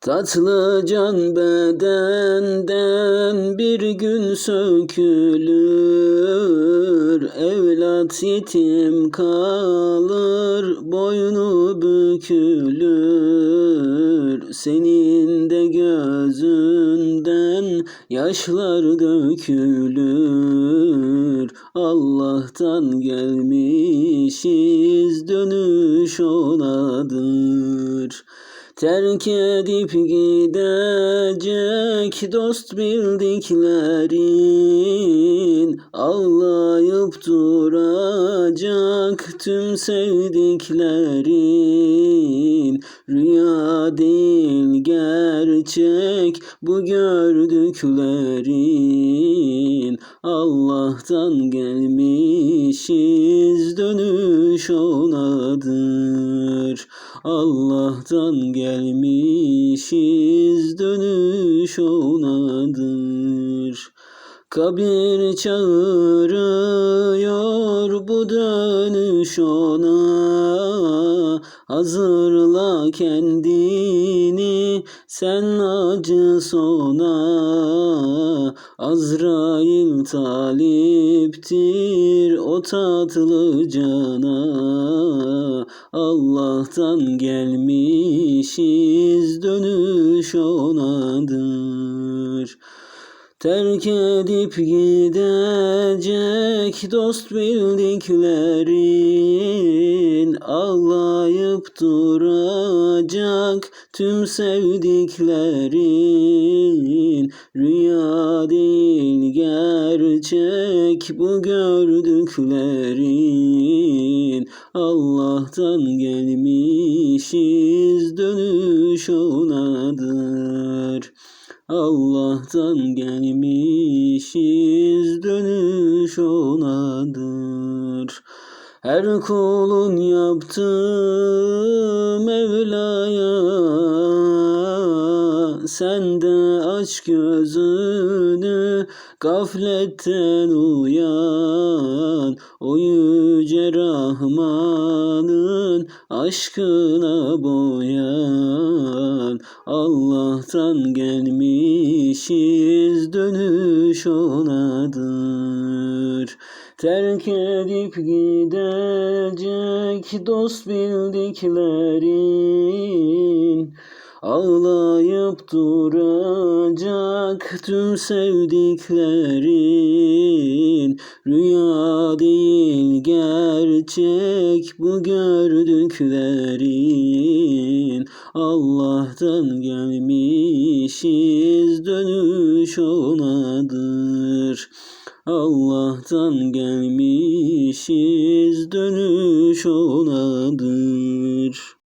Tatlı can bedenden bir gün sökülür. Evlat yetim kalır boynu bükülür. Senin de gözünden yaşlar dökülür. Allah'tan gelmişiz dönüş onadır Terk edip gidecek dost bildiklerin Ağlayıp duracak tüm sevdiklerin. Rüya değil gerçek bu gördüklerin. Allah'tan gelmişiz dönüş onadır Allah'tan gelmişiz dönüş onadır. Kabir çağırıyor bu dönüş ona Hazırla kendini sen acı sona Azrail taliptir o tatlı cana Allah'tan gelmişiz dönüş onadır. Terk edip gidecek dost bildiklerin Ağlayıp duracak tüm sevdiklerin Rüya değil gerçek bu gördüklerin Allah'tan gelmişiz dönüş onadır. Allah'tan gelmişiz dönüş onadır. Her kulun yaptığı aç gözünü gafletten uyan. O yüce Rahman'ın aşkına boyan. Allah'tan gelmişiz dönüş onadır. Terk edip gidecek dost bildiklerin Ağlayıp duracak tüm sevdiklerin. Rüya değil gerçek bu gördüklerin. Allah'tan gelmişiz dönüş onadır Allah'tan gelmişiz dönüş onadır